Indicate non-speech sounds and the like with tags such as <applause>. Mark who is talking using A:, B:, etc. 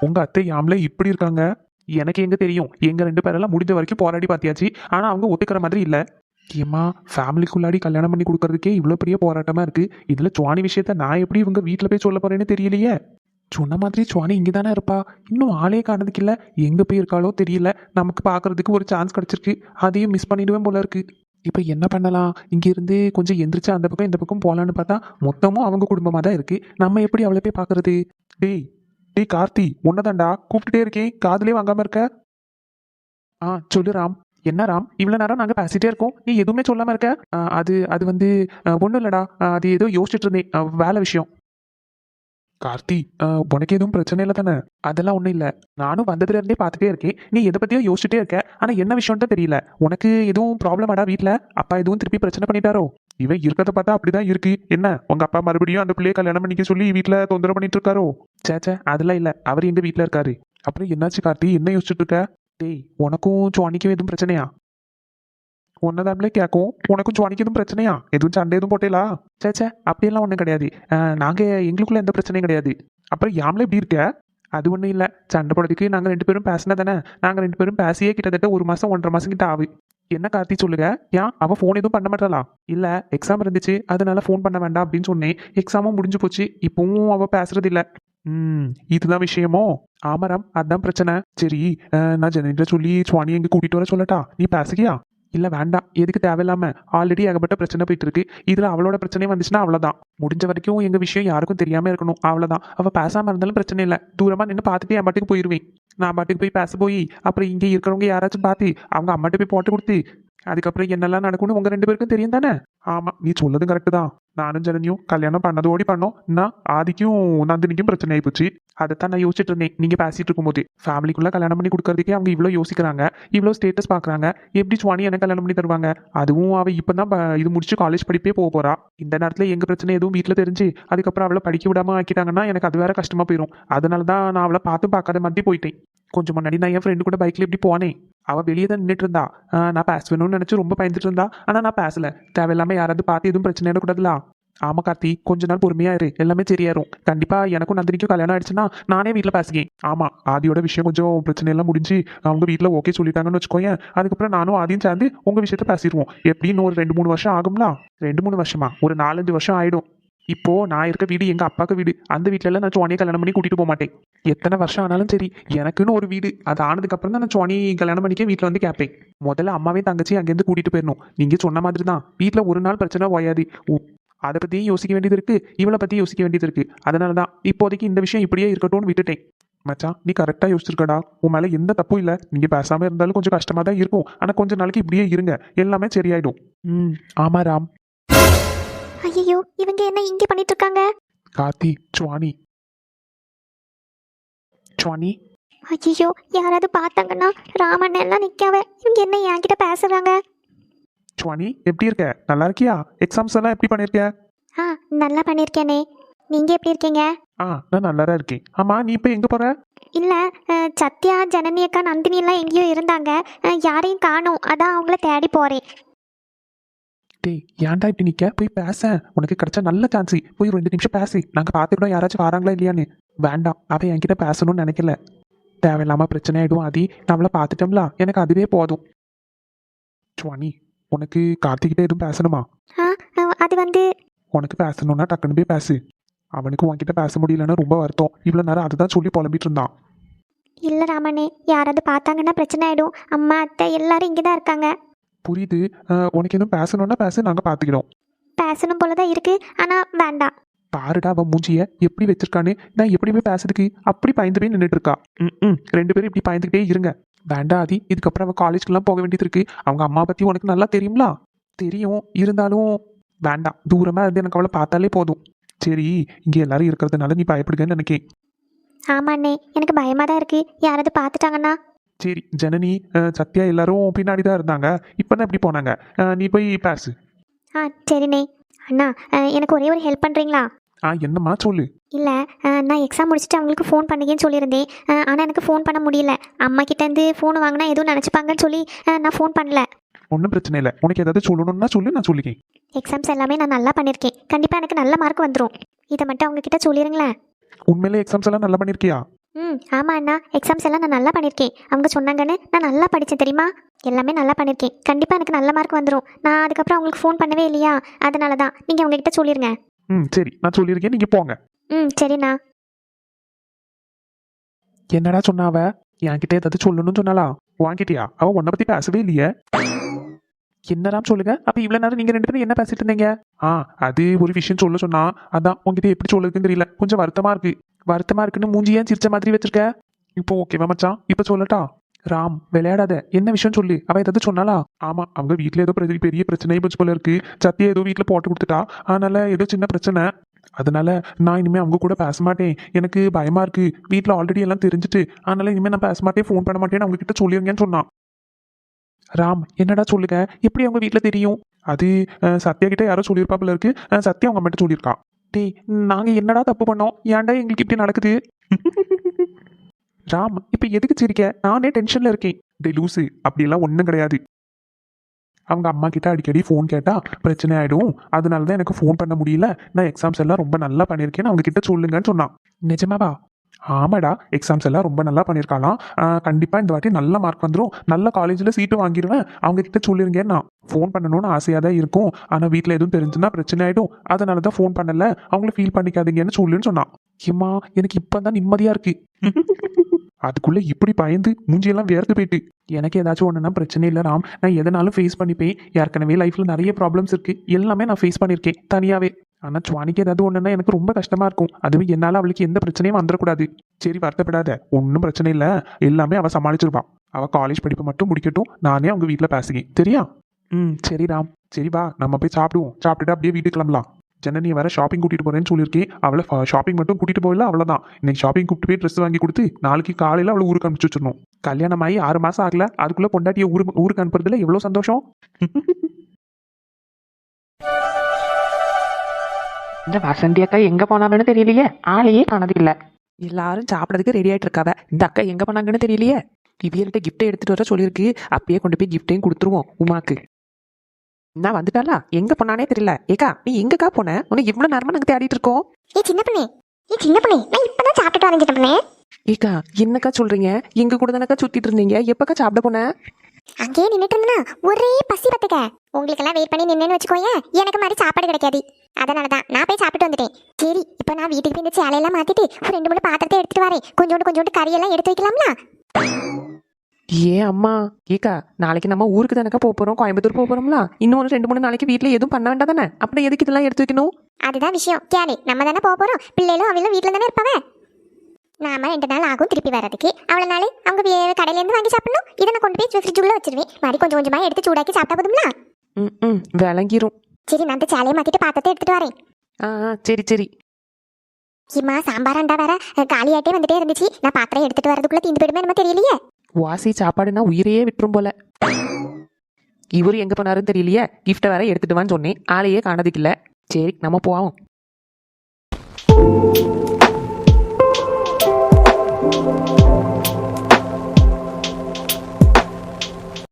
A: உங்க அத்தை யாமலே இப்படி இருக்காங்க? எனக்கு எங்க தெரியும். எங்க ரெண்டு பேரெல்லாம் முடிஞ்ச வரைக்கும் போராடி பார்த்தியாச்சு. ஆனா அவங்க ஒத்துக்கிற மாதிரி இல்ல. ஏமா ஃபேமிலிக்குள்ளாடி கல்யாணம் பண்ணி கொடுக்கறதுக்கே இவ்வளோ பெரிய போராட்டமா இருக்கு. இதுல சுவாணி விஷயத்த நான் எப்படி இவங்க வீட்டில் போய் சொல்ல போறேன்னு தெரியலையே. சொன்ன மாதிரி சுவானி இங்கே தானே இருப்பா. இன்னும் ஆளே காணதுக்கு இல்லை. எங்கே போய் இருக்காளோ தெரியல. நமக்கு பார்க்கறதுக்கு ஒரு சான்ஸ் கிடச்சிருக்கு. அதையும் மிஸ் பண்ணிடுவேன் போல இருக்கு. இப்போ என்ன பண்ணலாம்? இங்கேருந்து கொஞ்சம் எந்திரிச்சு அந்த பக்கம் இந்த பக்கம் போகலான்னு பார்த்தா மொத்தமும் அவங்க குடும்பமாக தான் இருக்குது நம்ம எப்படி அவளை போய் பார்க்கறது டேய் டேய் கார்த்தி உன்னதாண்டா கூப்பிட்டுட்டே இருக்கேன் காதலே வாங்காம இருக்க. ஆ சொல்லு ராம். என்ன ராம்? இவ்வளோ நேரம் நாங்கள் பேசிட்டே இருக்கோம். நீ எதுவுமே சொல்லாமல் இருக்க? அது அது வந்து ஒன்றும் இல்லைடா. அது ஏதோ யோசிச்சுட்டு இருந்தேன். வேலை விஷயம். கார்த்தி உனக்கு எதுவும் பிரச்சனை இல்லை தானே? அதெல்லாம் ஒன்றும் இல்லை. நானும் வந்ததுல இருந்தே பார்த்துட்டே இருக்கேன். நீ எதை பற்றியோ யோசிச்சுட்டே இருக்க. ஆனால் என்ன விஷயம்ட்டு தான் தெரியல. உனக்கு எதுவும் ப்ராப்ளமாடா வீட்டில் அப்பா எதுவும் திருப்பி பிரச்சனை பண்ணிட்டாரோ? இவன் இருக்கிறத பார்த்தா அப்படிதான் இருக்கு. என்ன? உங்க அப்பா மறுபடியும் அந்த பிள்ளைய கல்யாணம் பண்ணிக்க சொல்லி வீட்டில் தொந்தரவு பண்ணிட்டு இருக்காரோ? சேச்சே அதெல்லாம் இல்லை. அவர் எங்கள் வீட்டில் இருக்காரு. அப்புறம் என்னாச்சு கார்த்தி? என்ன யோசிச்சுட்டு இருக்க? டேய் உனக்கும் சுவானிக்கும் எதுவும் பிரச்சனையா? உன்னதாமலே கேட்கும் உனக்கும் சுவானிக்கு எதுவும் பிரச்சனையா? எதுவும் சண்டை எதுவும் போட்டேலா? சேச்சே அப்படியெல்லாம் ஒன்றும் கிடையாது. நாங்கள் எங்களுக்குள்ள எந்த பிரச்சனையும் கிடையாது. அப்புறம் யாமலே எப்படி இருக்க? அது ஒன்றும் இல்லை. சண்டை போடுறதுக்கு நாங்கள் ரெண்டு பேரும் பேசினா தானே? நாங்கள் ரெண்டு பேரும் பேசியே கிட்டத்தட்ட ஒரு மாதம் ஒன்றரை மாதம் கிட்ட ஆகு என்ன கார்த்தி சொல்லுங்க ஏன் அவள் ஃபோன் எதுவும் பண்ண மாட்டாளா? இல்லை எக்ஸாம் இருந்துச்சு. அதனால ஃபோன் பண்ண வேண்டாம் அப்படின்னு சொன்னேன். எக்ஸாமும் முடிஞ்சு போச்சு. இப்போவும் அவள் பேசுறது இல்லை. ம் இதுதான் விஷயமோ? ஆமாராம் அதான் பிரச்சனை. சரி அஹ், நான் ஜெனிட்ட சொல்லி சுவாணி எங்க கூட்டிட்டு வர சொல்லட்டா? நீ பேசுகியா? இல்ல வேண்டாம். எதுக்கு தேவையில்லாம? ஆல்ரெடி ஏகப்பட்ட பிரச்சனை போயிட்டு இருக்கு இதுல அவளோட பிரச்சனை வந்துச்சுன்னா அவ்வளவுதான். முடிஞ்ச வரைக்கும் எங்க விஷயம் யாருக்கும் தெரியாம இருக்கணும். அவ்வளவுதான். அவ பேசாம இருந்தாலும் பிரச்சனை இல்ல. தூரமா நின்று பார்த்துட்டு என் பாட்டுக்கு போயிருவேன். நான் பாட்டுக்கு போய் பேச போய் அப்புறம் இங்கே இருக்கிறவங்க யாராச்சும் பார்த்து அவங்க அம்மாட்ட போய் போட்டு கொடுத்து அதுக்கப்புறம் என்னெல்லாம் நடக்கும்னு உங்க ரெண்டு பேருக்கும் தெரியும் தானே? ஆமா நீ சொல்லதும் கரெக்டு தான். நானும் ஜனனியும் கல்யாணம் பண்ணதோடி பண்ணோம். நான் ஆதிக்கும் நந்தினிக்கும் பிரச்சனை ஆயிப்போச்சு அதைத்தான் நான் யோசிச்சுட்டு இருந்தேன். நீங்க பேசிட்டு இருக்கும்போது. ஃபேமிலிக்குள்ள கல்யாணம் பண்ணி கொடுக்கறதுக்கே அவங்க இவ்வளோ யோசிக்கிறாங்க. இவ்வளோ ஸ்டேட்டஸ் பார்க்குறாங்க. எப்படி சுவானி எனக்கு கல்யாணம் பண்ணி தருவாங்க? அதுவும் அவ இப்பதான் ப- இது முடிச்சு காலேஜ் படிப்பே போக போறா. இந்த நேரத்துல எங்க பிரச்சனை எதுவும் வீட்டில் தெரிஞ்சு அதுக்கப்புறம் அவளை படிக்க விடாம ஆக்கிட்டாங்கன்னா எனக்கு அது வேற கஷ்டமா போயிடும் அதனால தான் நான் அவளை பார்த்து பார்க்காத மாதிரி போயிட்டேன். கொஞ்சம் முன்னாடி நான் என் ஃப்ரெண்டு கூட பைக்ல இப்படி போனேன். அவள் வெளியே தான் நின்றுட்டு இருந்தா ஆஹ் நான் பேசுவேணும்னு நினச்சி ரொம்ப பயந்துட்டு இருந்தா. ஆனால் நான் பேசலை. தேவையில்லாமல் யாராவது பார்த்து எதுவும் பிரச்சனை கூடாதுல ஆமா கார்த்தி கொஞ்ச நாள் பொறுமையா இரு. எல்லாமே சரியாயிரும். கண்டிப்பா எனக்கும் நந்தினிக்கும் கல்யாணம் ஆயிடுச்சுன்னா நானே வீட்டில் பேசுகிறேன் ஆமா ஆதியோட விஷயம் கொஞ்சம் பிரச்சனை எல்லாம் முடிஞ்சு அவங்க வீட்டில் ஓகே சொல்லிட்டாங்கன்னு வச்சுக்கோயேன். அதுக்கப்புறம் நானும் ஆதியும் சேர்ந்து உங்க விஷயத்த பேசிடுவோம். எப்படின்னு ஒரு ரெண்டு மூணு வருஷம் ஆகும்ல? ரெண்டு மூணு வருஷமா? ஒரு நாலஞ்சு வருஷம் ஆயிடும். இப்போ நான் இருக்க வீடு எங்க அப்பாக்கு வீடு. அந்த வீட்ல நான் சுவானியை கல்யாணம் பண்ணி கூட்டிட்டு போக மாட்டேன். எத்தனை வருஷம் ஆனாலும் சரி எனக்குன்னு ஒரு வீடு. அது ஆனதுக்கு அப்புறம் தான் நான் சுவானி கல்யாணம் பண்ணிக்க வீட்டில் வந்து கேட்பேன் முதல்ல அம்மாவே தங்கச்சி அங்கேருந்து கூட்டிட்டு போயிடணும். நீங்க சொன்ன மாதிரி தான் வீட்டில் ஒரு நாள் பிரச்சனை ஓயாது. உ- அதை பத்தியும் யோசிக்க வேண்டியது இருக்கு. இவளை பத்தி யோசிக்க வேண்டியது இருக்கு. அதனால தான் இப்போதைக்கு இந்த விஷயம் இப்படியே இருக்கட்டும்னு விட்டுட்டேன். மச்சான் நீ கரெக்டாக யோசிச்சிருக்கடா. உன் மேலே எந்த தப்பும் இல்லை. நீங்கள் பேசாமல் இருந்தாலும் கொஞ்சம் கஷ்டமாக தான் இருக்கும். ஆனால் கொஞ்ச நாளைக்கு இப்படியே இருங்க. எல்லாமே சரியாயிடும். ம் ஆமா ராம்.
B: ஐயோ இவங்க என்ன இங்க பண்ணிட்டு இருக்காங்க
A: கார்த்தி சுவானி சுவானி
B: ஐயோ யாராவது பார்த்தாங்கன்னா ராமன் எல்லாம் நிக்காவ. இவங்க என்ன என்கிட்ட பேசுறாங்க?
A: சுவானி எப்படி இருக்க? நல்லா இருக்கியா? எக்ஸாம்ஸ் எல்லாம் எப்படி பண்ணியிருக்க
B: ஆ நல்லா பண்ணியிருக்கேனே நீங்க எப்படி இருக்கீங்க?
A: ஆ நான் நல்லா தான் இருக்கேன். ஆமா நீ இப்போ எங்கே போற?
B: இல்ல அஹ், சத்யா ஜனனி அக்கா நந்தினி எல்லாம் எங்கேயோ இருந்தாங்க. அஹ், யாரையும் காணோம். அதான் அவங்கள தேடி போறேன்.
A: டேய் ஏன்டா இப்படி நிக்க? போய் பேச. உனக்கு கிடைச்ச நல்ல சான்ஸ் போய் ரெண்டு நிமிஷம் பேசு. நாங்க பார்த்துக்கிட்டோம். யாராச்சும் வராங்களா இல்லையான்னு. வேண்டாம். அவன் என்கிட்ட பேசணும்னு நினைக்கல. தேவையில்லாம பிரச்சனை ஆயிடும் அதி நம்மள பார்த்துட்டோம்ல. எனக்கு அதுவே போதும். சுவானி உனக்கு கார்த்திகிட்ட எதுவும் பேசணுமா?
B: அது வந்து
A: உனக்கு பேசணும்னா டக்குன்னு போய் பேசு. அவனுக்கு உன்கிட்ட பேச முடியலன்னு ரொம்ப வருத்தம். இவ்வளோ நேரம் அதுதான் சொல்லி புலம்பிட்டு இருந்தான்.
B: இல்ல ராமனே யாராவது பார்த்தாங்கன்னா பிரச்சனை ஆயிடும். அம்மா அத்தை எல்லாரும் இங்கே தான் இருக்காங்க.
A: புரியுது. உனக்கு எதுவும் பேசணும்னா பேசு நாங்க பார்த்துக்கிறோம்
B: பேசணும் போல தான் இருக்கு. ஆனா வேண்டாம்.
A: பாருடா அவன் மூஞ்சிய எப்படி வச்சிருக்கான்னு. நான் எப்படியுமே பேசுறதுக்கு அப்படி பயந்து போய் நின்றுட்டு இருக்கா. ம் ம் ரெண்டு பேரும் இப்படி பயந்துக்கிட்டே இருங்க. வேண்டாம் ஆதி. இதுக்கப்புறம் அவன் காலேஜ்க்குலாம் போக வேண்டியது இருக்கு. அவங்க அம்மா பத்தி உனக்கு நல்லா தெரியும்ல? தெரியும். இருந்தாலும் வேண்டாம். தூரமா இருந்து எனக்கு அவளை பார்த்தாலே போதும். சரி இங்க எல்லாரும் இருக்கிறதுனால நீ பயப்படுங்கன்னு நினைக்கேன்.
B: ஆமாண்ணே. எனக்கு பயமா தான் இருக்கு. யாராவது பார்த்துட்டாங்கன்னா
A: சரி ஜனனி சத்யா எல்லாரும் பின்னாடி தான் இருந்தாங்க. இப்போ தான் இப்படி போனாங்க? நீ போய் பேசு.
B: ஆ சரிண்ணே. அண்ணா எனக்கு ஒரே ஒரு ஹெல்ப் பண்ணுறீங்களா
A: ஆ என்னம்மா சொல்லு.
B: இல்லை நான் எக்ஸாம் முடிச்சுட்டு அவங்களுக்கு ஃபோன் பண்ணுங்கன்னு சொல்லியிருந்தேன். ஆனால் எனக்கு ஃபோன் பண்ண முடியல. அம்மா கிட்டேருந்து ஃபோன் வாங்கினா எதுவும் நினச்சிப்பாங்கன்னு சொல்லி நான் ஃபோன் பண்ணல.
A: ஒன்றும் பிரச்சனை இல்லை. உனக்கு ஏதாவது சொல்லணும்னா சொல்லு நான் சொல்லிக்கேன்
B: எக்ஸாம்ஸ் எல்லாமே நான் நல்லா பண்ணியிருக்கேன். கண்டிப்பாக எனக்கு நல்ல மார்க் வந்துடும் இதை மட்டும் அவங்க கிட்ட சொல்லிடுங்களேன்
A: உண்மையிலே எக்ஸாம்ஸ் எல்லாம் நல்லா பண்ணியிருக்கியா
B: ம் ஆமாம் அண்ணா எக்ஸாம்ஸ் எல்லாம் நான் நல்லா பண்ணியிருக்கேன் அவங்க சொன்னாங்கன்னு நான் நல்லா படித்தேன் தெரியுமா? எல்லாமே நல்லா பண்ணியிருக்கேன் கண்டிப்பாக எனக்கு நல்ல மார்க் வந்துடும் நான் அதுக்கப்புறம் அவங்களுக்கு ஃபோன் பண்ணவே இல்லையா? அதனால தான் நீங்கள் அவங்ககிட்ட சொல்லிடுங்க
A: ம் சரி. நான் சொல்லியிருக்கேன். நீங்க போங்க.
B: ம் சரிண்ணா.
A: என்னடா சொன்னா அவ? என்கிட்ட ஏதாவது சொல்லணும்னு சொன்னாலா வாங்கிட்டியா? அவ உன்னை பத்தி பேசவே இல்லையே. என்னடாம் சொல்லுங்க? அப்ப இவ்வளவு நேரம் நீங்க ரெண்டு பேரும் என்ன பேசிட்டு இருந்தீங்க? ஆ அது ஒரு விஷயம் சொல்ல சொன்னா அதான் உங்ககிட்ட எப்படி சொல்லுதுன்னு தெரியல. கொஞ்சம் வருத்தமா இருக்கு. வருத்தமாக இருக்குன்னு மூஞ்சி ஏன் சிரிச்ச மாதிரி வச்சிருக்க? இப்போ ஓகேவா மச்சான். இப்போ சொல்லட்டா. ராம் விளையாடாத. என்ன விஷயம் சொல்லு? அவ ஏதாவது சொன்னாலா ஆமா அவங்க வீட்டுல ஏதோ பெரிய பெரிய பிரச்சனை போச்சு போல இருக்கு. சத்தியா ஏதோ வீட்டுல போட்டு கொடுத்துட்டா. அதனால ஏதோ சின்ன பிரச்சனை. அதனால நான் இனிமே அவங்க கூட பேச மாட்டேன். எனக்கு பயமா இருக்கு. வீட்டில் ஆல்ரெடி எல்லாம் தெரிஞ்சுட்டு. அதனால இனிமே நான் பேச மாட்டேன் ஃபோன் பண்ண மாட்டேன்னு அவங்க கிட்ட சொல்லிருங்கன்னு சொன்னான். ராம் என்னடா சொல்லுங்க எப்படி அவங்க வீட்டில் தெரியும்? அது சத்யா கிட்ட யாரோ சொல்லியிருப்பாப்புல இருக்கு. சத்யா அவங்க மட்டும் சொல்லியிருக்கா. டேய் நாங்க என்னடா தப்பு பண்ணோம்? ஏன்டா எங்களுக்கு இப்படி நடக்குது? ராம் இப்ப எதுக்கு சிரிக்க? நானே டென்ஷன்ல இருக்கேன். டே லூசு அப்படியெல்லாம் ஒன்றும் கிடையாது. அவங்க அம்மா கிட்ட அடிக்கடி ஃபோன் கேட்டா பிரச்சனை ஆயிடும். அதனால தான் எனக்கு ஃபோன் பண்ண முடியல. நான் எக்ஸாம்ஸ் எல்லாம் ரொம்ப நல்லா பண்ணியிருக்கேன்னு அவங்க கிட்ட சொல்லுங்கன்னு சொன்னான். நிஜமாவா? ஆமாடா எக்ஸாம்ஸ் எல்லாம் ரொம்ப நல்லா பண்ணியிருக்காளாம். ஆஹ் இந்த வாட்டி நல்ல மார்க் வந்துடும் நல்ல காலேஜில் சீட்டு வாங்கிடுவேன் அவங்க கிட்ட சொல்லிருங்கன்னு நான் ஃபோன் பண்ணணும்னு ஆசையாக தான் இருக்கும். ஆனால் வீட்டில் எதுவும் தெரிஞ்சுன்னா பிரச்சனை ஆகிடும் அதனால தான் ஃபோன் பண்ணலை. அவங்கள ஃபீல் பண்ணிக்காதீங்கன்னு சொல்லுன்னு சொன்னான். ஏம்மா எனக்கு இப்போ தான் நிம்மதியாக இருக்கு. அதுக்குள்ளே இப்படி பயந்து மூஞ்சியெல்லாம் வேர்த்து போயிட்டு. எனக்கு ஏதாச்சும் ஒன்றுனா பிரச்சனை இல்லை ராம். நான் எதனாலும் ஃபேஸ் பண்ணிப்பேன். ஏற்கனவே லைஃப்பில் நிறைய ப்ராப்ளம்ஸ் இருக்குது எல்லாமே நான் ஃபேஸ் பண்ணியிருக்கேன். தனியாகவே ஆனால் சுவானிக்கு ஏதாவது ஒன்றுனா எனக்கு ரொம்ப கஷ்டமா இருக்கும். அதுவே என்னால் அவளுக்கு எந்த பிரச்சனையும் வந்துடக்கூடாது சரி வருத்தப்படாத. ஒன்றும் பிரச்சனை இல்லை. எல்லாமே அவள் சமாளிச்சிருப்பான் அவள் காலேஜ் படிப்பை மட்டும் முடிக்கட்டும். நானே அவங்க வீட்டில் பேசுகிறேன் சரியா? ம் சரி ராம். சரி வா நம்ம போய் சாப்பிடுவோம். சாப்பிட்டுட்டு அப்படியே வீட்டுக்கு கிளம்பலாம். ஜனனி வேற ஷாப்பிங் கூட்டிட்டு போறேன்னு சொல்லியிருக்கேன். அவளை ஷாப்பிங் மட்டும் கூட்டிட்டு போயில அவ்வளவுதான். இன்னைக்கு ஷாப்பிங் கூப்பிட்டு போய் ட்ரெஸ் வாங்கி கொடுத்து நாளைக்கு காலையில அவளை ஊருக்கு அனுப்பிச்சு வச்சிடணும். கல்யாணம் ஆகி ஆறு மாசம் ஆகல. அதுக்குள்ள பொண்டாட்டிய ஊருக்கு ஊருக்கு அனுப்புறதுல எவ்வளவு சந்தோஷம்? <laughs>
C: இந்த வசந்தி அக்கா எங்க போனாங்கன்னு தெரியலையே? ஆளையே காணது இல்ல எல்லாரும் சாப்பிடறதுக்கு ரெடி ஆயிட்டு இருக்காவ. இந்த அக்கா எங்க போனாங்கன்னு தெரியலையே? இவியல்கிட்ட கிஃப்ட் எடுத்துட்டு வர சொல்லியிருக்கு. அப்பயே கொண்டு போய் கிஃப்டையும் கொடுத்துருவோம் உமாக்கு. நான் வந்துட்டாளா? எங்க போனானே தெரியல. ஏக்கா நீ எங்கக்கா போன? உனக்கு இவ்வளவு நேரமா நாங்க தேடிட்டு இருக்கோம்.
B: ஏ சின்ன பொண்ணு. ஏ சின்ன பொண்ணு. நான் இப்போ தான் சாப்பிட்டுட்டு பொண்ணு.
C: ஏக்கா என்னக்கா சொல்றீங்க? எங்க கூட தானக்கா சுத்திட்டு இருந்தீங்க? எப்பக்கா சாப்பிட போன?
B: அங்கேயே நின்றுட்டு இருந்தனா ஒரே பசி பத்துக்க உங்களுக்கெல்லாம் வெயிட் பண்ணி நின்னுன்னு வச்சுக்கோயேன். எனக்கு மாதிரி சாப்பாடு கிடைக்காது. அதனால தான் நான் போய் சாப்பிட்டு வந்துட்டேன். சரி இப்போ நான் வீட்டுக்கு போய் இந்த சேலையெல்லாம் மாத்திட்டு ஒரு ரெண்டு மூணு பாத்திரத்தை எடுத்துட்டு வரேன். கொஞ்சோண்டு கொஞ்சோண்டு கறியெல்லாம் எடுத்து வைக்கலாம்ல?
C: ஏன் அம்மா ஏக்கா நாளைக்கு நம்ம ஊருக்கு தானக்கா போக போறோம்? கோயம்புத்தூர் போக போறோம்ல? இன்னும் ஒரு ரெண்டு மூணு நாளைக்கு வீட்ல எதுவும் பண்ண வேண்டாம் தானே? அப்புறம் எதுக்கு இதெல்லாம் எடுத்து வைக்கணும்?
B: அதுதான் விஷயம். கேளு நம்ம தானே போக போறோம். பிள்ளைகளும் அவளும் வீட்டில் தானே இருப்பாவ நாம ரெண்டு நாள் ஆகும் திருப்பி வர்றதுக்கு. அவ்வளோ நாள் அவங்க வே- கடையில இருந்து வாங்கி சாப்பிடணும். இதை நான் கொண்டு போய் ஃப்ரிட்ஜுக்குள்ள வச்சிருவேன். மாதிரி கொஞ்சம் கொஞ்சமா எடுத்து சூடாக்கி சாப்பிட்டா போதும்ல?
C: ம் ம் விளங்கிரும்.
B: சரி நான் அந்த சேலையை மாத்திட்டு பாத்திரத்தை எடுத்துட்டு வரேன்.
C: ஆ ஆ, சரி சரி.
B: இம்மா சாம்பாராண்டா வேற காலியாட்டே வந்துட்டே இருந்துச்சு. நான் பாத்திரம் எடுத்துட்டு வரதுக்குள்ள தீந்து போயிடுமே நம்ம தெரியலையே.
C: வாசி சாப்பாடுனா உயிரையே விட்டுரும் போல. இவரு எங்க போனாருன்னு தெரியலையே? கிஃப்ட்டை வேற எடுத்துட்டு வான்னு சொன்னேன். ஆளையே காணதுக்கு இல்ல சரி நம்ம போவோம்.